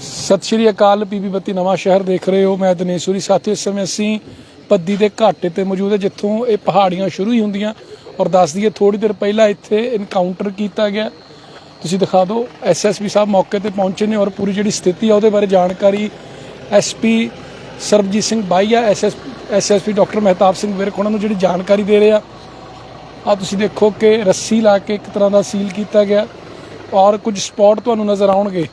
ਸਤਿ ਸ਼੍ਰੀ ਅਕਾਲ ਪੀਬੀ ਬੱਤੀ, ਨਵਾਂ ਸ਼ਹਿਰ ਦੇਖ ਰਹੇ ਹੋ। ਮੈਂ ਦਿਨੇਸ਼ੂਰੀ ਸਾਥੀ ਇਸ ਸਮੇਂ ਅਸੀਂ ਪੱਦੀ ਦੇ ਘਾਟੇ ਤੇ ਮੌਜੂਦ ਹੈ, ਜਿੱਥੋਂ ਇਹ ਪਹਾੜੀਆਂ ਸ਼ੁਰੂ ਹੀ ਹੁੰਦੀਆਂ। ਔਰ ਦੱਸ ਦਈਏ ਥੋੜੀ ਦੇਰ ਪਹਿਲਾਂ ਇੱਥੇ ਇਨਕਾਊਂਟਰ ਕੀਤਾ ਗਿਆ। ਤੁਸੀਂ ਦਿਖਾ ਦਿਓ ਐਸਐਸਪੀ ਸਾਹਿਬ ਮੌਕੇ ਤੇ ਪਹੁੰਚੇ ਨੇ ਔਰ ਪੂਰੀ ਜਿਹੜੀ ਸਥਿਤੀ ਆ, ਉਹਦੇ ਬਾਰੇ ਜਾਣਕਾਰੀ SP Sarabjit Singh Baiya SS SSP doctor Mehtab Singh Virk, ਉਹਨਾਂ ਨੂੰ ਜਿਹੜੀ ਜਾਣਕਾਰੀ ਦੇ ਰਹੇ ਆ। ਆ ਤੁਸੀਂ ਦੇਖੋ ਕਿ ਰੱਸੀ ਲਾ ਕੇ ਇੱਕ ਤਰ੍ਹਾਂ ਦਾ ਸੀਲ ਕੀਤਾ ਗਿਆ। ਔਰ ਕੁਝ ਸਪੌਟ ਤੁਹਾਨੂੰ ਨਜ਼ਰ ਆਉਣਗੇ।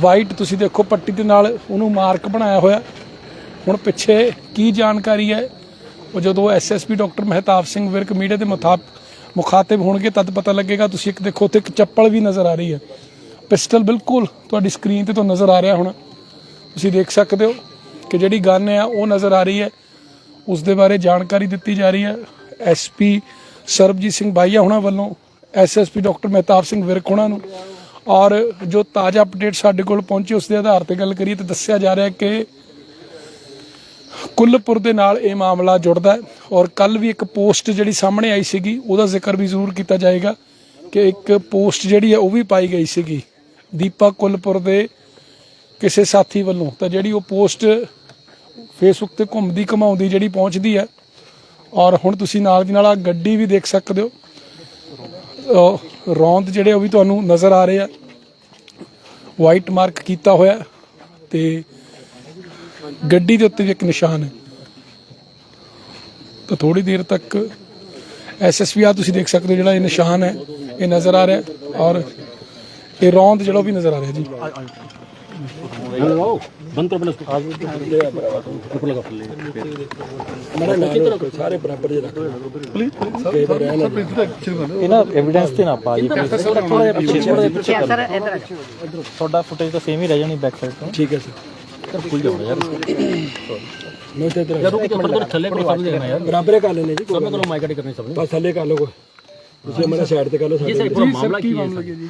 ਵਾਈਟ ਤੁਸੀਂ ਦੇਖੋ ਪੱਟੀ ਦੇ ਨਾਲ ਉਹਨੂੰ ਮਾਰਕ ਬਣਾਇਆ ਹੋਇਆ। ਹੁਣ ਪਿੱਛੇ ਕੀ ਜਾਣਕਾਰੀ ਹੈ? ਉਹ ਜਦੋਂ SSP doctor Mehtab Singh Virk media ਦੇ ਮੁਤਾਬ ਮੁਖਾਤਿਬ ਹੋਣਗੇ ਤਦ ਪਤਾ ਲੱਗੇਗਾ। ਤੁਸੀਂ ਇੱਕ ਦੇਖੋ ਉੱਥੇ ਇੱਕ ਚੱਪਲ ਵੀ ਨਜ਼ਰ ਆ ਰਹੀ ਹੈ। ਪਿਸਟਲ ਬਿਲਕੁਲ ਤੁਹਾਡੀ ਸਕਰੀਨ ਤੇ ਤੁਹਾਨੂੰ ਨਜ਼ਰ ਆ ਰਿਹਾ ਹੋਣਾ। ਤੁਸੀਂ ਦੇਖ ਸਕਦੇ ਹੋ ਕਿ ਜਿਹੜੀ ਗਨ ਹੈ ਉਹ ਨਜ਼ਰ ਆ ਰਹੀ ਹੈ। ਉਸ ਦੇ ਬਾਰੇ ਜਾਣਕਾਰੀ ਦਿੱਤੀ ਜਾ ਰਹੀ ਹੈ। ਐਸਪੀ ਸਰਬਜੀਤ ਸਿੰਘ ਬਾਈਆ ਹੁਣਾਂ ਵੱਲੋਂ ਐਸਐਸਪੀ ਡਾਕਟਰ ਮਹਿਤਾਬ ਸਿੰਘ ਵਿਰਕ ਹੁਣਾਂ ਨੂੰ। ਔਰ ਜੋ ਤਾਜ਼ਾ ਅਪਡੇਟ ਸਾਡੇ ਕੋਲ ਪਹੁੰਚੀ, ਉਸ ਦੇ ਆਧਾਰ ਤੇ ਗੱਲ ਕਰੀਏ ਤਾਂ ਦੱਸਿਆ ਜਾ ਰਿਹਾ ਕਿ ਕੁੱਲਪੁਰ ਦੇ ਨਾਲ ਇਹ ਮਾਮਲਾ ਜੁੜਦਾ ਔਰ ਕੱਲ ਵੀ ਇੱਕ ਪੋਸਟ ਜਿਹੜੀ ਸਾਹਮਣੇ ਆਈ ਸੀਗੀ, ਉਹਦਾ ਜ਼ਿਕਰ ਵੀ ਜ਼ਰੂਰ ਕੀਤਾ ਜਾਏਗਾ ਕਿ ਇੱਕ ਪੋਸਟ ਜਿਹੜੀ ਹੈ, ਉਹ ਵੀ ਪਾਈ ਗਈ ਸੀਗੀ ਦੀਪਾ ਕੁੱਲਪੁਰ ਦੇ ਕਿਸੇ ਸਾਥੀ ਵੱਲੋਂ। ਤਾਂ ਜਿਹੜੀ ਉਹ ਪੋਸਟ ਫੇਸਬੁੱਕ ਤੇ ਘੁੰਮਦੀ ਘਮਾਉਂਦੀ ਜਿਹੜੀ ਪਹੁੰਚਦੀ ਹੈ। ਔਰ ਹੁਣ ਤੁਸੀਂ ਨਾਲ ਦੀ ਨਾਲ ਆ ਗੱਡੀ ਵੀ ਦੇਖ ਸਕਦੇ ਹੋ। ਰੌਂਦ ਜਿਹੜੇ ਉਹ ਵੀ ਤੁਹਾਨੂੰ ਨਜ਼ਰ ਆ ਰਹੇ ਆ। ਵਾਈਟ ਮਾਰਕ ਕੀਤਾ ਹੋਇਆ ਤੇ ਗੱਡੀ ਦੇ ਉੱਤੇ ਵੀ ਇੱਕ ਨਿਸ਼ਾਨ ਹੈ। ਤਾਂ ਥੋੜੀ ਦੇਰ ਤੱਕ ਐਸਐਸਪੀ ਆ ਤੁਸੀਂ ਦੇਖ ਸਕਦੇ ਹੋ ਜਿਹੜਾ ਇਹ ਨਿਸ਼ਾਨ ਹੈ, ਇਹ ਨਜ਼ਰ ਆ ਰਿਹਾ ਔਰ ਇਹ ਰੌਂਦ ਜਿਹੜਾ ਉਹ ਵੀ ਨਜ਼ਰ ਆ ਰਿਹਾ ਜੀ। बंद कर उसको आज ऊपर लगा सारे बराबर जे रख ਇਹਨਾਂ ਐਵੀਡੈਂਸ ਤੇ ਨਾ ਪਾ ਜੀ ਥੋੜਾ ਜਿਹਾ ਪਿੱਛੇ ਥੋੜਾ ਜਿਹਾ ਪਿੱਛੇ ਕਰ ਲਓ। ਤੁਹਾਡਾ ਫੁਟੇਜ ਤਾਂ ਸੇਮ ਹੀ ਰਹਿ ਜਾਣੀ ਬੈਕ ਸਾਈਡ ਤੋਂ ठीक है सर ਸਰ ਖੁੱਲ ਜਾਓ ਯਾਰ मैं तो इधर ਯਾਰ ਇੱਕ ਮਿੰਟ ਥੱਲੇ ਕੋਲ ਸਾਹਮਣੇ ਦੇਖਣਾ ਯਾਰ बराबर कर लेने जी ਸਭ ਕੋਲ ਮਾਈਕ ਕਰਨੀ ਸਭ ਨੇ बस थल्ले कर लो कोई ਤੁਸੀਂ ਹਮਾਰਾ ਸਾਈਡ ਤੇ ਕਰ ਲਓ ਸਾਡੇ ਪੂਰਾ ਮਾਮਲਾ ਕੀ ਹੈ ਜੀ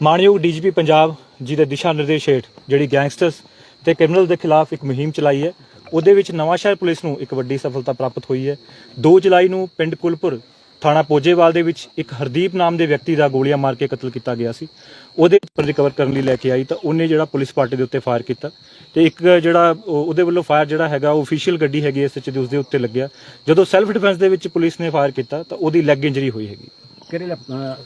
ਮਾਨਯੋਗ ਡੀਜੀਪੀ ਪੰਜਾਬ ਜਿਹਦੇ ਦਿਸ਼ਾ ਨਿਰਦੇਸ਼ ਹੇਠ ਜਿਹੜੀ ਗੈਂਗਸਟਰਸ ਤੇ ਕ੍ਰਿਮੀਨਲ ਦੇ ਖਿਲਾਫ ਇੱਕ ਮੁਹਿੰਮ ਚਲਾਈ ਹੈ, ਉਹਦੇ ਵਿੱਚ ਨਵਾਂਸ਼ਹਿਰ ਪੁਲਿਸ ਨੂੰ ਇੱਕ ਵੱਡੀ ਸਫਲਤਾ ਪ੍ਰਾਪਤ ਹੋਈ ਹੈ। 2 ਜੁਲਾਈ ਨੂੰ ਪਿੰਡ ਕੁਲਪੁਰ ਥਾਣਾ ਪੋਜੇਵਾਲ ਦੇ ਵਿੱਚ ਇੱਕ ਹਰਦੀਪ ਨਾਮ ਦੇ ਵਿਅਕਤੀ ਦਾ ਗੋਲੀਆਂ ਮਾਰ ਕੇ ਕਤਲ ਕੀਤਾ ਗਿਆ ਸੀ। ਉਹਦੇ ਉੱਪਰ ਰਿਕਵਰ ਕਰਨ ਲਈ ਲੈ ਕੇ ਆਈ ਤਾਂ ਉਹਨੇ ਜਿਹੜਾ ਪੁਲਿਸ ਪਾਰਟੀ ਦੇ ਉੱਤੇ ਫਾਇਰ ਕੀਤਾ। ਤੇ ਇੱਕ ਜਿਹੜਾ ਉਹਦੇ ਵੱਲੋਂ ਫਾਇਰ ਜਿਹੜਾ ਹੈਗਾ, ਉਹ ਅਫੀਸ਼ੀਅਲ ਗੱਡੀ ਹੈਗੀ ਐਸ ਐਚ ਦੇ ਉੱਤੇ ਲੱਗਿਆ। ਜਦੋਂ ਸੈਲਫ ਡਿਫੈਂਸ ਦੇ ਵਿੱਚ ਪੁਲਿਸ ਨੇ ਫਾਇਰ ਕੀਤਾ ਤਾਂ ਉਹਦੀ ਲੈਗ ਇੰਜਰੀ ਹੋਈ ਹੈਗੀ। ਕਿਹੜੇ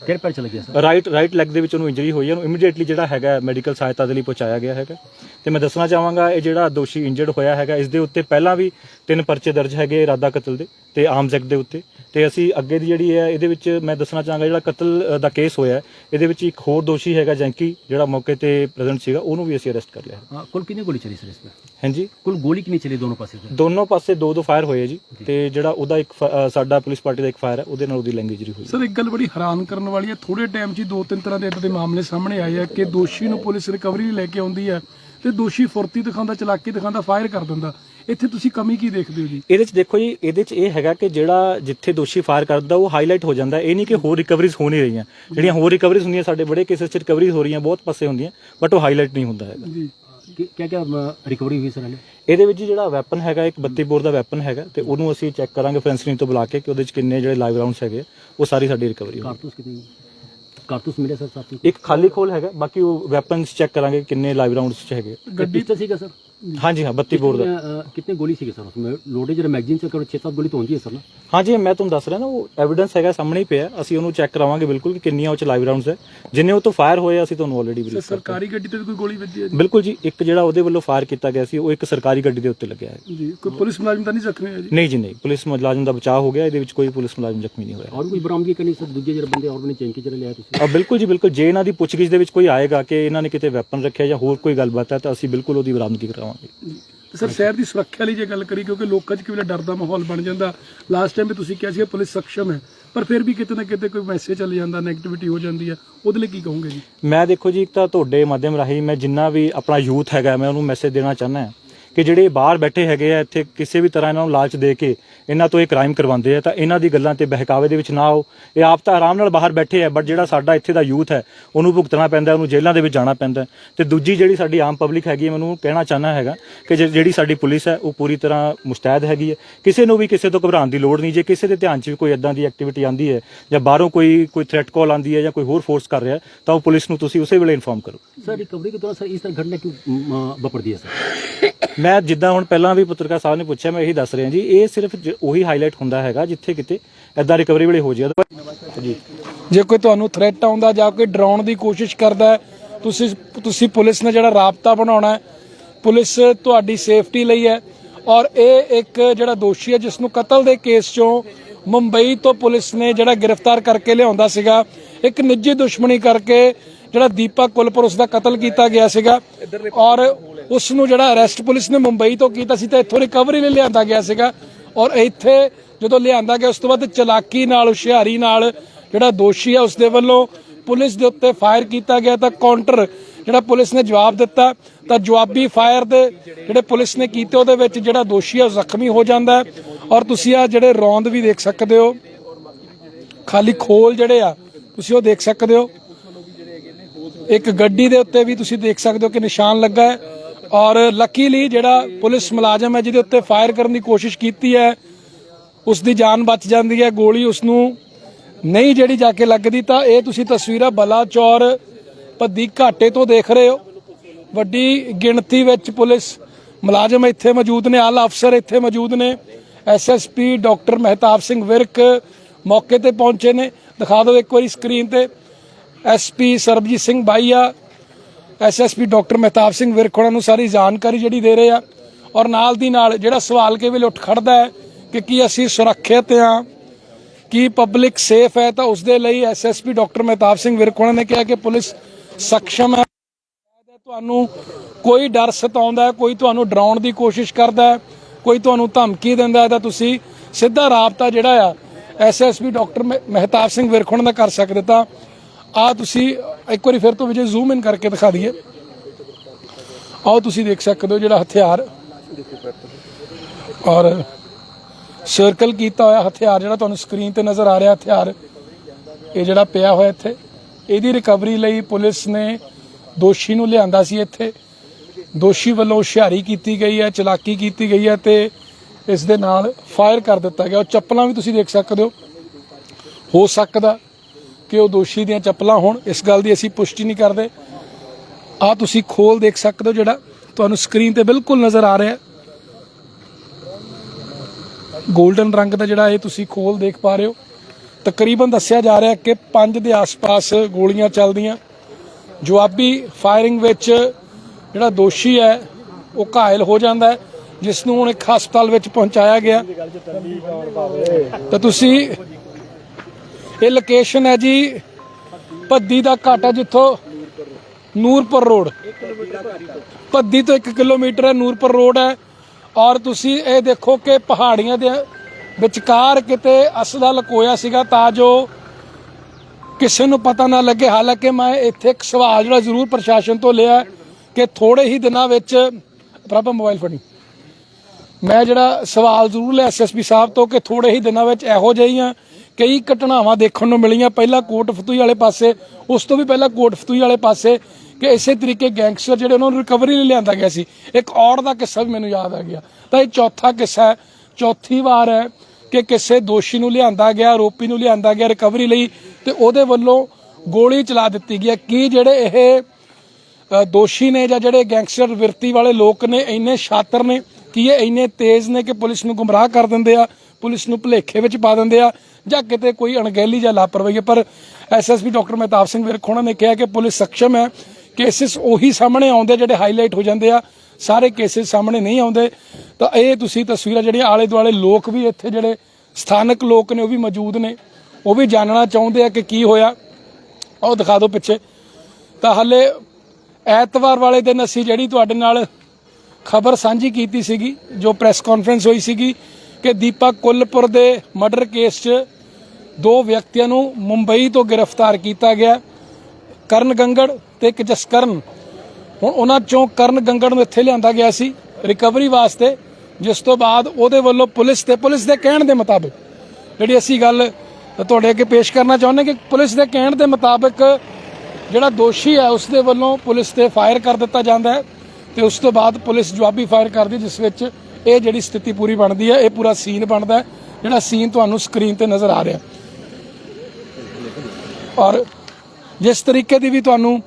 ਕਿਹੜੇ ਪੈਰ ਚਲੇ ਗਿਆ ਸਰ? ਰਾਈਟ ਰਾਈਟ ਲੈਗ ਦੇ ਵਿੱਚ ਉਹਨੂੰ ਇੰਜਰੀ ਹੋਈ ਹੈ। ਉਹਨੂੰ ਇਮੀਡੀਏਟਲੀ ਜਿਹੜਾ ਹੈਗਾ ਮੈਡੀਕਲ ਸਹਾਇਤਾ ਦੇ ਲਈ ਪਹੁੰਚਾਇਆ ਗਿਆ ਹੈਗਾ। ਤੇ ਮੈਂ ਦੱਸਣਾ ਚਾਹਾਂਗਾ ਇਹ ਜਿਹੜਾ ਦੋਸ਼ੀ ਇੰਜਰਡ ਹੋਇਆ ਹੈਗਾ ਇਸ ਦੇ ਉੱਤੇ ਪਹਿਲਾਂ ਵੀ ਤਿੰਨ ਪਰਚੇ ਦਰਜ ਹੈਗੇ ਇਰਾਦਾ ਕਤਲ ਦੇ ਤੇ ਆਰਮਸ ਐਕਟ ਦੇ ਉੱਤੇ। ਤੇ ਅਸੀਂ ਅੱਗੇ ਦੀ ਜਿਹੜੀ ਹੈ ਇਹਦੇ ਵਿੱਚ ਮੈਂ ਦੱਸਣਾ ਚਾਹਾਂਗਾ ਜਿਹੜਾ ਕਤਲ ਅ, ਦਾ ਕੇਸ ਹੋਇਆ ਹੈ, ਇਹਦੇ ਵਿੱਚ ਇੱਕ ਹੋਰ ਦੋਸ਼ੀ ਹੈਗਾ ਜੈਂਕੀ ਜਿਹੜਾ ਮੌਕੇ ਤੇ ਪ੍ਰੈਜ਼ੈਂਟ ਸੀਗਾ ਉਹਨੂੰ ਵੀ ਅਸੀਂ ਅਰੈਸਟ ਕਰ ਲਿਆ ਹੈ। ਕੁੱਲ ਕਿੰਨੀ ਗੋਲੀ ਚਲੀ ਸਰ ਇਸ ਵਿੱਚ ਹਾਂਜੀ? ਕੁੱਲ ਗੋਲੀ ਕਿੰਨੀ ਚਲੀ ਦੋਨੋਂ ਪਾਸੇ से ਦੋਨੋਂ ਪਾਸੇ ਦੋ ਦੋ ਫਾਇਰ ਹੋਏ ਜੀ। ਤੇ ਜਿਹੜਾ ਉਹਦਾ ਇੱਕ ਫ- ਅ, ਸਾਡਾ ਪੁਲਿਸ ਪਾਰਟੀ ਦਾ ਇੱਕ ਫਾਇਰ ਹੈ ਉਹਦੇ ਨਾਲ ਉਹਦੀ ਲੈਂਗੁਏਜ ਹੋਈ ਸਰ ਇੱਕ ਗੱਲ ਬੜੀ ਹੈਰਾਨ ਕਰਨ ਵਾਲੀ ਹੈ। ਥੋੜੇ ਟਾਈਮ 'ਚ ਹੀ ਦੋ ਤਿੰਨ ਤਰ੍ਹਾਂ ਦੇ ਇਦਾਂ ਦੇ ਮਾਮਲੇ ਸਾਹਮਣੇ ਆਏ ਆ ਕਿ ਦੋਸ਼ੀ ਨੂੰ ਪੁਲਿਸ ਰਿਕਵਰੀ ਲਈ ਲੈ ਕੇ ਆਉਂਦੀ ਹੈ ਤੇ ਦੋਸ਼ੀ ਫੁਰਤੀ ਦਿਖਾਉਂਦਾ ਚਲਾਕੀ ਦਿਖਾਉਂਦਾ ਫਾਇਰ ਕਰ ਦਿੰਦਾ। ਇੱਥੇ ਤੁਸੀਂ ਕਮੀ ਕੀ ਦੇਖਦੇ ਹੋ ਜੀ? ਇਹਦੇ ਚ ਦੇਖੋ ਜੀ ਇਹਦੇ ਚ ਇਹ ਹੈਗਾ ਕਿ ਜਿਹੜਾ ਜਿੱਥੇ ਦੋਸ਼ੀ ਫਾਇਰ ਕਰਦਾ ਉਹ ਹਾਈਲਾਈਟ ਹੋ ਜਾਂਦਾ। ਇਹ ਨਹੀਂ ਕਿ ਹੋਰ ਰਿਕਵਰੀਜ਼ ਹੋ ਨਹੀਂ ਰਹੀਆਂ। ਜਿਹੜੀਆਂ ਹੋਰ ਰਿਕਵਰੀਜ਼ ਹੁੰਦੀਆਂ ਸਾਡੇ ਬੜੇ ਕੇਸਸ ਚ ਰਿਕਵਰੀਜ਼ ਹੋ ਰਹੀਆਂ ਬਹੁਤ ਪਾਸੇ ਹੁੰਦੀਆਂ ਬਟ ਉਹ ਹਾਈਲਾਈਟ ਨਹੀਂ ਹੁੰਦਾ ਹੈਗਾ। ਜੀ। ਕਿਆ ਕਿਆ ਰਿਕਵਰੀ ਹੋਈ ਸਰ ਇਹਦੇ ਵਿੱਚ ਜਿਹੜਾ ਵੈਪਨ ਹੈਗਾ ਇੱਕ 32 ਬੋਰ ਦਾ ਵੈਪਨ ਹੈਗਾ ਤੇ ਉਹਨੂੰ ਅਸੀਂ ਚੈੱਕ ਕਰਾਂਗੇ ਫੈਂਸਰਿੰਗ ਤੋਂ ਬੁਲਾ ਕੇ ਕਿ ਉਹਦੇ ਵਿੱਚ ਕਿੰਨੇ ਜਿਹੜੇ ਲਾਈਵ ਰਾਉਂਡਸ ਹੈਗੇ ਉਹ ਸਾਰੀ ਸਾਡੀ ਰਿਕਵਰੀ ਹੋਈ ਕਾਰਤੂਸ ਕਿਤੇ ਕਾਰਤੂਸ ਮਿਲਿਆ ਸਰ ਸਾਥੀ? ਇੱਕ ਖਾਲੀ ਖੋਲ ਹੈਗਾ ਬਾਕੀ ਉਹ ਵੈਪਨਸ ਚੈੱਕ ਕਰਾਂਗੇ ਕਿੰਨੇ ਲਾਈਵ ਰਾਉਂਡਸ ਚ ਹੈਗੇ ਗੱਡੀ ਤੇ ਸੀਗਾ ਸਰ। ਹਾਂਜੀ ਹਾਂ 32 ਬੋਰ ਦਾ कितने, अ, कितने गोली सीखे सर उसमें लोडेज मैगजीन से करो छह सात गोली तो होती है सर ना ਹਾਂਜੀ ਮੈਂ ਤੁਹਾਨੂੰ ਦੱਸ ਰਿਹਾ ਨਾ ਉਹ ਐਵੀਡੈਂਸ ਹੈਗਾ ਸਾਹਮਣੇ ਹੀ ਪਿਆ ਅਸੀਂ ਉਹਨੂੰ ਚੈੱਕ ਕਰਾਵਾਂਗੇ ਬਿਲਕੁਲ ਕਿ ਕਿੰਨੀਆਂ ਉਹ ਚ ਲਾਈਵ ਰਾਉਂਡਸ ਹੈ ਜਿੰਨੇ ਉਹ ਤੋਂ ਫਾਇਰ ਹੋਏ ਅਸੀਂ ਤੁਹਾਨੂੰ ਆਲਰੇਡੀ ਤੇ ਬਰੀਫ ਸਰਕਾਰੀ ਗੱਡੀ ਤੇ ਵੀ ਕੋਈ ਗੋਲੀ ਵੱਜੀ ਹੈ ਜੀ ਬਿਲਕੁਲ ਜੀ ਇੱਕ ਜਿਹੜਾ ਉਹਦੇ ਵੱਲੋਂ ਫਾਇਰ ਕੀਤਾ ਗਿਆ ਸੀ ਉਹ ਇੱਕ ਸਰਕਾਰੀ ਗੱਡੀ ਦੇ ਉੱਤੇ ਲੱਗਿਆ ਹੈ ਜੀ ਕੋਈ ਪੁਲਿਸ ਮੁਲਾਜ਼ਮ ਤਾਂ ਨਹੀਂ ਜ਼ਖਮੀ ਹੋਇਆ ਜੀ ਨਹੀਂ ਜੀ ਨਹੀਂ ਪੁਲਿਸ ਮੁਲਾਜ਼ਮ ਦਾ ਬਚਾਅ ਹੋ ਗਿਆ ਇਹਦੇ ਵਿੱਚ ਕੋਈ ਪੁਲਿਸ ਮੁਲਾਜ਼ਮ ਜ਼ਖਮੀ ਨਹੀਂ ਹੋਇਆ और भी कुछ बरामदगी करनी सर दूजे जरा बंदे और भी नहीं चैंकी चले लिया तुसी ਆ ਬਿਲਕੁਲ ਜੀ ਬਿਲਕੁਲ ਜੇ ਇਹਨਾਂ ਦੀ ਪੁੱਛਗਿੱਛ ਦੇ ਵਿੱਚ ਕੋਈ ਆਏਗਾ ਕਿ ਇਹਨਾਂ ਨੇ ਕਿਤੇ ਵੈਪਨ ਰੱਖਿਆ ਜਾਂ ਹੋਰ ਕੋਈ ਗੱਲਬਾਤ ਹੈ ਤਾਂ ਅਸੀਂ ਬਿਲਕੁਲ ਉਹਦੀ ਬਰਾਮਦਗੀ ਕਰਾਵਾਂਗੇ ਤੇ ਸਰ, ਸ਼ਹਿਰ ਦੀ ਸੁਰੱਖਿਆ ਲਈ ਜੇ ਗੱਲ ਕਰੀ ਕਿਉਂਕਿ ਲੋਕਾਂ 'ਚ ਕਿਵੇਂ ਡਰ ਦਾ ਮਾਹੌਲ ਬਣ ਜਾਂਦਾ। ਲਾਸਟ ਟਾਈਮ ਵੀ ਤੁਸੀਂ ਕਿਹਾ ਸੀ ਪੁਲਿਸ ਸક્ષਮ ਹੈ। ਪਰ ਫਿਰ ਵੀ ਕਿਤੇ ਨਾ ਕਿਤੇ ਕੋਈ ਮੈਸੇਜ ਚੱਲ ਜਾਂਦਾ ਨੈਗੇਟਿਵਿਟੀ ਹੋ ਜਾਂਦੀ ਹੈ। ਉਹਦੇ ਲਈ ਕੀ ਕਹੋਗੇ ਜੀ? ਮੈਂ ਦੇਖੋ ਜੀ, ਇੱਕ ਤਾਂ ਤੁਹਾਡੇ ਮਾਧਿਅਮ ਰਾਹੀਂ ਮੈਂ ਜਿੰਨਾ ਵੀ ਆਪਣਾ ਯੂਥ ਹੈਗਾ, ਮੈਂ ਉਹਨੂੰ ਮੈਸੇਜ ਦੇਣਾ ਚਾਹੁੰਦਾ ਕਿ ਜਿਹੜੇ ਬਾਹਰ ਬੈਠੇ ਹੈਗੇ ਆ, ਇੱਥੇ ਕਿਸੇ ਵੀ ਤਰ੍ਹਾਂ ਇਹਨਾਂ ਨੂੰ ਲਾਲਚ ਦੇ ਕੇ ਇਹਨਾਂ ਤੋਂ ਇਹ ਕ੍ਰਾਈਮ ਕਰਵਾਉਂਦੇ ਆ, ਤਾਂ ਇਹਨਾਂ ਦੀ ਗੱਲਾਂ ਤੇ ਬਹਿਕਾਵੇ ਦੇ ਵਿੱਚ ਨਾ ਆਓ। ਇਹ ਆਪ ਤਾਂ ਆਰਾਮ ਨਾਲ ਬਾਹਰ ਬੈਠੇ ਆ ਬਟ ਜਿਹੜਾ ਸਾਡਾ ਇੱਥੇ ਦਾ ਯੂਥ ਹੈ, ਉਹਨੂੰ ਭੁਗਤਣਾ ਪੈਂਦਾ, ਉਹਨੂੰ ਜੇਲ੍ਹਾਂ ਦੇ ਵਿੱਚ ਜਾਣਾ ਪੈਂਦਾ। ਤੇ ਦੂਜੀ ਜਿਹੜੀ ਸਾਡੀ ਆਮ ਪਬਲਿਕ ਹੈਗੀ ਹੈ ਮੈਨੂੰ ਕਹਿਣਾ ਚਾਹਨਾ ਹੈਗਾ ਕਿ ਜਿਹੜੀ ਸਾਡੀ ਪੁਲਿਸ ਹੈ, ਉਹ ਪੂਰੀ ਤਰ੍ਹਾਂ ਮੁਸਤੈਦ ਹੈਗੀ ਹੈ ਕਿਸੇ ਨੂੰ ਵੀ ਕਿਸੇ ਤੋਂ ਘਬਰਾਉਣ ਦੀ ਲੋੜ ਨਹੀਂ, ਜੇ ਕਿਸੇ ਦੇ ਧਿਆਨ 'ਚ ਵੀ ਕੋਈ ਇਦਾਂ ਦੀ ਐਕਟੀਵਿਟੀ ਆਂਦੀ ਹੈ, ਜਾਂ ਬਾਹਰੋਂ ਕੋਈ ਕੋਈ ਥ੍ਰੈਟ ਕਾਲ ਆਂਦੀ ਹੈ, ਜਾਂ ਕੋਈ ਹੋਰ ਫੋਰਸ ਕਰ ਰਿਹਾ, ਤਾਂ ਉਹ ਪੁਲਿਸ ਨੂੰ ਤੁਸੀਂ ਉਸੇ ਵੇਲੇ ਇਨਫੋਰਮ ਕਰੋ। ਸਰ ਰਿਕਵਰੀ ਤੋਂ ਸਰ, ਇਸ ਤਰ੍ਹਾਂ ਘਟਨਾ ਕਿਉਂ ਵਾਪਰਦੀ ਹੈ ਸਰ? ਮੈਂ ਜਿੱਦਾਂ ਹੁਣ ਪਹਿਲਾਂ ਵੀ ਪੱਤਰਕਾਰ ਸਾਹਿਬ ਨੇ ਪੁੱਛਿਆ ਮੈਂ ਇਹੀ ਦੱਸ ਰਿਹਾ ਜੀ ਇਹ ਸਿਰਫ ਜ- ਉਹੀ ਹਾਈਲਾਈਟ ਹੁੰਦਾ ਹੈਗਾ ਜਿੱਥੇ ਕਿਤੇ ਐਦਾਂ ਰਿਕਵਰੀ ਵੇਲੇ ਹੋ ਜਾਏ। ਜੀ। ਜੇ ਕੋਈ ਤੁਹਾਨੂੰ ਥ੍ਰੈਟ ਆਉਂਦਾ ਜਾਂ ਕੋਈ ਡਰਾਉਣ ਦੀ ਕੋਸ਼ਿਸ਼ ਕਰਦਾ ਹੈ, ਤੁਸੀਂ ਤੁਸੀਂ ਪੁਲਿਸ ਨਾਲ ਜਿਹੜਾ ਰਾਬਤਾ ਬਣਾਉਣਾ ਹੈ ਪੁਲਿਸ ਤੁਹਾਡੀ ਸੇਫਟੀ ਲਈ ਹੈ ਔਰ ਇਹ ਇੱਕ ਜਿਹੜਾ ਦੋਸ਼ੀ ਹੈ ਜਿਸ ਨੂੰ ਕਤਲ ਦੇ ਕੇਸ ਚੋਂ ਮੁੰਬਈ ਤੋਂ ਪੁਲਿਸ ਨੇ ਜਿਹੜਾ ਗ੍ਰਿਫਤਾਰ ਕਰਕੇ ਲਿਆਉਂਦਾ ਸੀਗਾ ਇੱਕ ਨਿੱਜੀ ਦੁਸ਼ਮਣੀ ਕਰਕੇ ਜਿਹੜਾ ਦੀਪਕ ਕੁਲਪੁਰ ਉਸ ਦਾ ਕਤਲ ਕੀਤਾ ਗਿਆ ਸੀਗਾ ਔਰ ਉਸ ਨੂੰ ਜਿਹੜਾ ਅਰੈਸਟ ਪੁਲਿਸ ਨੇ ਮੁੰਬਈ ਤੋਂ ਕੀਤਾ ਸੀ ਤਾਂ ਇੱਥੋਂ ਰਿਕਵਰੀ ਲਈ ਲਿਆਂਦਾ ਗਿਆ ਸੀਗਾ ਔਰ ਇੱਥੇ ਜਦੋਂ ਲਿਆਂਦਾ ਗਿਆ ਉਸ ਤੋਂ ਬਾਅਦ ਚਲਾਕੀ ਨਾਲ, ਹੁਸ਼ਿਆਰੀ ਨਾਲ ਜਿਹੜਾ ਦੋਸ਼ੀ ਹੈ ਉਸ ਦੇ ਵੱਲੋਂ ਪੁਲਿਸ ਦੇ ਉੱਤੇ ਫਾਇਰ ਕੀਤਾ ਗਿਆ ਤਾਂ ਕਾਊਂਟਰ ਜਿਹੜਾ ਪੁਲਿਸ ਨੇ ਜਵਾਬ ਦਿੱਤਾ ਤਾਂ ਜਵਾਬੀ ਫਾਇਰ ਦੇ ਜਿਹੜੇ ਪੁਲਿਸ ਨੇ ਕੀਤੇ ਉਹਦੇ ਵਿੱਚ ਜਿਹੜਾ ਦੋਸ਼ੀ ਹੈ ਉਹ ਜ਼ਖਮੀ ਹੋ ਜਾਂਦਾ ਔਰ ਤੁਸੀਂ ਆ ਜਿਹੜੇ ਰੌਂਦ ਵੀ ਦੇਖ ਸਕਦੇ ਹੋ, ਖਾਲੀ ਖੋਲ ਜਿਹੜੇ ਆ, ਤੁਸੀਂ ਉਹ ਦੇਖ ਸਕਦੇ ਹੋ। ਇੱਕ ਗੱਡੀ ਦੇ ਉੱਤੇ ਵੀ ਤੁਸੀਂ ਦੇਖ ਸਕਦੇ ਹੋ ਕਿ ਨਿਸ਼ਾਨ ਲੱਗਾ ਹੈ ਔਰ ਲੱਕੀਲੀ ਜਿਹੜਾ ਪੁਲਿਸ ਮੁਲਾਜ਼ਮ ਹੈ ਜਿਹਦੇ ਉੱਤੇ ਫਾਇਰ ਕਰਨ ਦੀ ਕੋਸ਼ਿਸ਼ ਕੀਤੀ ਹੈ ਉਸ ਦੀ ਜਾਨ ਬਚ ਜਾਂਦੀ ਹੈ, ਗੋਲੀ ਉਸ ਨੂੰ ਨਹੀਂ ਜਿਹੜੀ ਜਾ ਕੇ ਲੱਗਦੀ, ਤਾਂ ਇਹ ਤੁਸੀਂ ਤਸਵੀਰਾਂ ਬਲਾਚੌਰ ਭੱਦੀ ਘਾਟੇ ਤੋਂ ਦੇਖ ਰਹੇ ਹੋ। ਵੱਡੀ ਗਿਣਤੀ ਵਿੱਚ ਪੁਲਿਸ ਮੁਲਾਜ਼ਮ ਇੱਥੇ ਮੌਜੂਦ ਨੇ, ਆਲਾ ਅਫਸਰ ਇੱਥੇ ਮੌਜੂਦ ਨੇ ਐਸਐਸਪੀ ਡਾਕਟਰ ਮਹਿਤਾਬ ਸਿੰਘ ਵਿਰਕ ਮੌਕੇ ਤੇ ਪਹੁੰਚੇ ਨੇ। ਦਿਖਾ ਦਿਓ ਇੱਕ ਵਾਰੀ ਸਕਰੀਨ ਤੇ। SP Sarabjit Singh Bai Baiya, SSP doctor Mehtab Singh Virk ਉਹਨਾਂ ਨੂੰ ਸਾਰੀ ਜਾਣਕਾਰੀ ਜਿਹੜੀ ਦੇ ਰਹੇ ਆ। ਔਰ ਨਾਲ ਦੀ ਨਾਲ ਜਿਹੜਾ ਸਵਾਲ ਕੇ ਵੇਲੇ ਉੱਠ ਖੜਦਾ ਹੈ ਕਿ ਕੀ ਅਸੀਂ ਸੁਰੱਖਿਅਤ ਹਾਂ, ਕੀ ਪਬਲਿਕ ਸੇਫ ਹੈ, ਤਾਂ ਉਸ ਦੇ ਲਈ ਐਸਐਸਪੀ ਡਾਕਟਰ ਮਹਿਤਾਬ ਸਿੰਘ ਵਿਰਕ ਉਹਨਾਂ ਨੇ ਕਿਹਾ ਕਿ ਪੁਲਿਸ ਸક્ષਮ ਹੈ। ਤੁਹਾਨੂੰ ਕੋਈ ਡਰ ਸਤਾਉਂਦਾ ਕੋਈ ਤੁਹਾਨੂੰ ਡਰਾਉਣ ਦੀ ਕੋਸ਼ਿਸ਼ ਕਰਦਾ ਕੋਈ ਤੁਹਾਨੂੰ ਧਮਕੀ ਦਿੰਦਾ ਤਾਂ ਤੁਸੀਂ ਸਿੱਧਾ ਰਾਬਤਾ ਜਿਹੜਾ ਆ, ਐਸਐਸਪੀ ਡਾਕਟਰ ਮਹਿ- ਮਹਿਤਾਬ ਸਿੰਘ ਵਿਰਕ ਦਾ ਕਰ ਸਕਦੇ ਤਾਂ ਆ ਤੁਸੀਂ ਇੱਕ ਵਾਰੀ ਫਿਰ ਤੋਂ ਵਿਜੇ ਜ਼ੂਮ ਇਨ ਕਰਕੇ ਦਿਖਾ ਦਈਏ। ਆਓ ਤੁਸੀਂ ਦੇਖ ਸਕਦੇ ਹੋ ਜਿਹੜਾ ਹਥਿਆਰ। ਔਰ ਸਰਕਲ ਕੀਤਾ ਹੋਇਆ ਹਥਿਆਰ ਜਿਹੜਾ ਤੁਹਾਨੂੰ ਸਕਰੀਨ ਤੇ ਨਜ਼ਰ ਆ ਰਿਹਾ ਹਥਿਆਰ, ਇਹ ਜਿਹੜਾ ਪਿਆ ਹੋਇਆ ਇੱਥੇ। ਇਹਦੀ ਰਿਕਵਰੀ ਲਈ ਪੁਲਿਸ ਨੇ ਦੋਸ਼ੀ ਨੂੰ ਲਿਆਂਦਾ ਸੀ ਇੱਥੇ। ਦੋਸ਼ੀ ਵੱਲੋਂ ਹੁਸ਼ਿਆਰੀ ਕੀਤੀ ਗਈ ਹੈ, ਚਲਾਕੀ ਕੀਤੀ ਗਈ ਹੈ ਤੇ ਇਸ ਦੇ ਨਾਲ ਫਾਇਰ ਕਰ ਦਿੱਤਾ ਗਿਆ। ਉਹ ਚੱਪਲਾਂ ਵੀ ਤੁਸੀਂ ਦੇਖ ਸਕਦੇ ਹੋ। ਹੋ ਸਕਦਾ ਕਿ ਉਹ ਦੋਸ਼ੀ ਦੀਆਂ ਚੱਪਲਾਂ ਹੋਣ, ਇਸ ਗੱਲ ਦੀ ਅਸੀਂ ਪੁਸ਼ਟੀ ਨਹੀਂ ਕਰਦੇ। ਆ ਤੁਸੀਂ ਖੋਲ ਦੇਖ ਸਕਦੇ ਹੋ ਜਿਹੜਾ ਤੁਹਾਨੂੰ ਸਕਰੀਨ ਤੇ ਬਿਲਕੁਲ ਨਜ਼ਰ ਆ ਰਿਹਾ। ਹੈ 골ਡਨ ਰੰਗ ਦਾ ਜਿਹੜਾ ਇਹ ਤੁਸੀਂ ਖੋਲ ਦੇਖ ਪਾ ਰਹੇ ਹੋ। ਤਕਰੀਬਨ ਦੱਸਿਆ ਜਾ ਰਿਹਾ ਕਿ 5 ਦੇ ਆਸ-ਪਾਸ ਗੋਲੀਆਂ ਚੱਲਦੀਆਂ। ਜਵਾਬੀ ਫਾਇਰਿੰਗ ਵਿੱਚ ਜਿਹੜਾ ਦੋਸ਼ੀ ਹੈ, ਉਹ ਘਾਇਲ ਹੋ ਜਾਂਦਾ ਹੈ, ਜਿਸ ਨੂੰ ਹੁਣ ਇੱਕ ਹਸਪਤਾਲ ਵਿੱਚ ਪਹੁੰਚਾਇਆ ਗਿਆ। ਤਾਂ ਤੁਸੀਂ ਇਹ ਲੋਕੇਸ਼ਨ ਹੈ ਜੀ ਭੱਦੀ ਦਾ ਘਾਟ ਹੈ ਜਿੱਥੋਂ ਨੂਰਪੁਰ ਰੋਡ। ਭੱਦੀ ਤੋਂ 1 ਕਿਲੋਮੀਟਰ ਹੈ, ਨੂਰਪੁਰ ਰੋਡ ਹੈ। ਔਰ ਤੁਸੀਂ ਇਹ ਦੇਖੋ ਕਿ ਪਹਾੜੀਆਂ ਦੇ ਵਿਚਕਾਰ ਕਿਤੇ ਅਸਲਾ ਲਕੋਇਆ ਸੀਗਾ ਤਾਂ ਜੋ ਕਿਸੇ ਨੂੰ ਪਤਾ ਨਾ ਲੱਗੇ। ਹਾਲਾਂਕਿ ਮੈਂ ਇੱਥੇ ਇੱਕ ਸਵਾਲ ਜਿਹੜਾ ਜ਼ਰੂਰ ਪ੍ਰਸ਼ਾਸਨ ਤੋਂ ਲਿਆ ਕਿ ਥੋੜੇ ਹੀ ਦਿਨਾਂ ਵਿੱਚ ਪ੍ਰਭਾ ਮੋਬਾਈਲ ਫੜੀ। ਮੈਂ ਜਿਹੜਾ ਸਵਾਲ ਜ਼ਰੂਰ ਲਿਆ ਐਸਐਸਪੀ ਸਾਹਿਬ ਤੋਂ ਕਿ ਥੋੜੇ ਹੀ ਦਿਨਾਂ ਵਿੱਚ ਇਹੋ ਜਿਹੀਆਂ ਕਈ ਘਟਨਾਵਾਂ ਦੇਖਣ ਨੂੰ ਮਿਲੀਆਂ। ਪਹਿਲਾਂ ਕੋਟ ਫਤੂਈ ਵਾਲੇ ਪਾਸੇ, ਉਸ ਤੋਂ ਵੀ ਪਹਿਲਾਂ ਕੋਟ ਫਤੂਈ ਵਾਲੇ ਪਾਸੇ ਕਿ ਇਸੇ ਤਰੀਕੇ ਗੈਂਗਸਟਰ ਜਿਹੜੇ ਉਹਨਾਂ ਨੂੰ ਰਿਕਵਰੀ ਲਈ ਲਿਆਂਦਾ ਗਿਆ ਸੀ। ਇੱਕ ਔੜ ਦਾ ਕਿੱਸਾ ਵੀ ਮੈਨੂੰ ਯਾਦ ਆ ਗਿਆ। ਤਾਂ ਇਹ ਚੌਥਾ ਕਿੱਸਾ ਹੈ। ਚੌਥੀ ਵਾਰ ਹੈ ਕਿ ਕਿਸੇ ਦੋਸ਼ੀ ਨੂੰ ਲਿਆਂਦਾ ਗਿਆ, ਆਰੋਪੀ ਨੂੰ ਲਿਆਂਦਾ ਗਿਆ ਰਿਕਵਰੀ ਲਈ ਤੇ ਉਹਦੇ ਵੱਲੋਂ ਗੋਲੀ ਚਲਾ ਦਿੱਤੀ ਗਈ ਹੈ। ਕੀ ਜਿਹੜੇ ਇਹ ਦੋਸ਼ੀ ਨੇ ਜਾਂ ਜਿਹੜੇ ਗੈਂਗਸਟਰ ਵਿਰਤੀ ਵਾਲੇ ਲੋਕ ਨੇ, ਇੰਨੇ ਸ਼ਾਤਰ ਨੇ, ਕਿ ਇਹ ਇੰਨੇ ਤੇਜ਼ ਨੇ ਕਿ ਪੁਲਿਸ ਨੂੰ ਗੁੰਮਰਾਹ ਕਰ ਦਿੰਦੇ ਆ? ਪੁਲਿਸ ਨੂੰ ਭੁਲੇਖੇ ਵਿੱਚ ਪਾ ਦਿੰਦੇ ਆ ਜਾਂ ਕਿਤੇ ਕੋਈ ਅਣਗਹਿਲੀ ਜਾਂ ਲਾਪਰਵਾਹੀ ਹੈ ਪਰ ਐਸਐਸਪੀ ਡਾਕਟਰ ਮਹਿਤਾਬ ਸਿੰਘ ਵਿਰਕ ਉਹਨਾਂ ਨੇ ਕਿਹਾ ਕਿ ਪੁਲਿਸ ਸક્ષਮ ਹੈ। ਕੇਸਿਸ ਉਹੀ ਸਾਹਮਣੇ ਆਉਂਦੇ ਜਿਹੜੇ ਹਾਈਲਾਈਟ ਹੋ ਜਾਂਦੇ ਆ। ਸਾਰੇ ਕੇਸਿਸ ਸਾਹਮਣੇ ਨਹੀਂ ਆਉਂਦੇ। ਤਾਂ ਇਹ ਤੁਸੀਂ ਤਸਵੀਰਾਂ ਜਿਹੜੀਆਂ ਆਲੇ ਦੁਆਲੇ ਲੋਕ ਵੀ ਇੱਥੇ ਜਿਹੜੇ ਸਥਾਨਕ ਲੋਕ ਨੇ ਉਹ ਵੀ ਮੌਜੂਦ ਨੇ। ਉਹ ਵੀ ਜਾਣਨਾ ਚਾਹੁੰਦੇ ਆ ਕਿ ਕੀ ਹੋਇਆ। ਉਹ ਦਿਖਾ ਦਿਓ ਪਿੱਛੇ। ਤਾਂ ਹਲੇ ਐਤਵਾਰ ਵਾਲੇ ਦਿਨ ਅਸੀਂ ਜਿਹੜੀ ਤੁਹਾਡੇ ਨਾਲ ਖਬਰ ਸਾਂਝੀ ਕੀਤੀ ਸੀਗੀ, ਜੋ ਪ੍ਰੈਸ ਕਾਨਫਰੰਸ ਹੋਈ ਸੀਗੀ ਕਿ ਦੀਪਕ ਕੁੱਲਪੁਰ ਦੇ ਮਰਡਰ ਕੇਸ 'ਚ ਦੋ ਵਿਅਕਤੀਆਂ ਨੂੰ ਮੁੰਬਈ ਤੋਂ ਗ੍ਰਿਫਤਾਰ ਕੀਤਾ ਗਿਆ। ਕਰਨ ਗੰਗੜ ਤੇ ਇੱਕ ਜਸਕਰਨ। ਹੁਣ ਉਹਨਾਂ ਚੋਂ ਕਰਨ ਗੰਗੜ ਨੂੰ ਇੱਥੇ ਲਿਆਂਦਾ ਗਿਆ ਸੀ ਰਿਕਵਰੀ ਵਾਸਤੇ, ਜਿਸ ਤੋਂ ਬਾਅਦ ਉਹਦੇ ਵੱਲੋਂ ਪੁਲਿਸ ਤੇ, ਪੁਲਿਸ ਦੇ ਕਹਿਣ ਦੇ ਮੁਤਾਬਕ ਜਿਹੜੀ ਅਸੀਂ ਗੱਲ ਤੁਹਾਡੇ ਅੱਗੇ ਪੇਸ਼ ਕਰਨਾ ਚਾਹੁੰਦੇ ਕਿ ਪੁਲਿਸ ਦੇ ਕਹਿਣ ਦੇ ਮੁਤਾਬਕ ਜਿਹੜਾ ਦੋਸ਼ੀ ਹੈ, ਉਸ ਦੇ ਵੱਲੋਂ ਪੁਲਿਸ ਤੇ ਫਾਇਰ ਕਰ ਦਿੱਤਾ ਜਾਂਦਾ ਹੈ ਤੇ ਉਸ ਤੋਂ ਬਾਅਦ ਪੁਲਿਸ ਜਵਾਬੀ ਫਾਇਰ ਕਰਦੀ ਜਿਸ ਵਿੱਚ ਇਹ ਜਿਹੜੀ ਸਥਿਤੀ ਪੂਰੀ ਬਣਦੀ ਹੈ, ਇਹ ਪੂਰਾ ਸੀਨ ਬਣਦਾ ਜਿਹੜਾ ਸੀਨ ਤੁਹਾਨੂੰ ਸਕਰੀਨ ਤੇ ਨਜ਼ਰ ਆ ਰਿਹਾ ਔਰ ਜਿਸ ਤਰੀਕੇ ਦੀ ਵੀ ਤੁਹਾਨੂੰ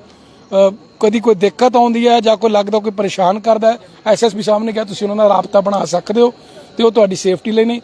ਕਦੀ ਕੋਈ ਦਿੱਕਤ ਆਉਂਦੀ ਹੈ ਜਾਂ ਕੋਈ ਲੱਗਦਾ ਕੋਈ ਪਰੇਸ਼ਾਨ ਕਰਦਾ ਹੈ ਐਸਐਸਪੀ ਸਾਹਿਬ ਨੇ ਕਿਹਾ ਤੁਸੀਂ ਉਹਨਾਂ ਨਾਲ ਰਾਬਤਾ ਬਣਾ ਸਕਦੇ ਹੋ ਤੇ ਉਹ ਤੁਹਾਡੀ ਸੇਫਟੀ ਲਈ ਨਹੀਂ।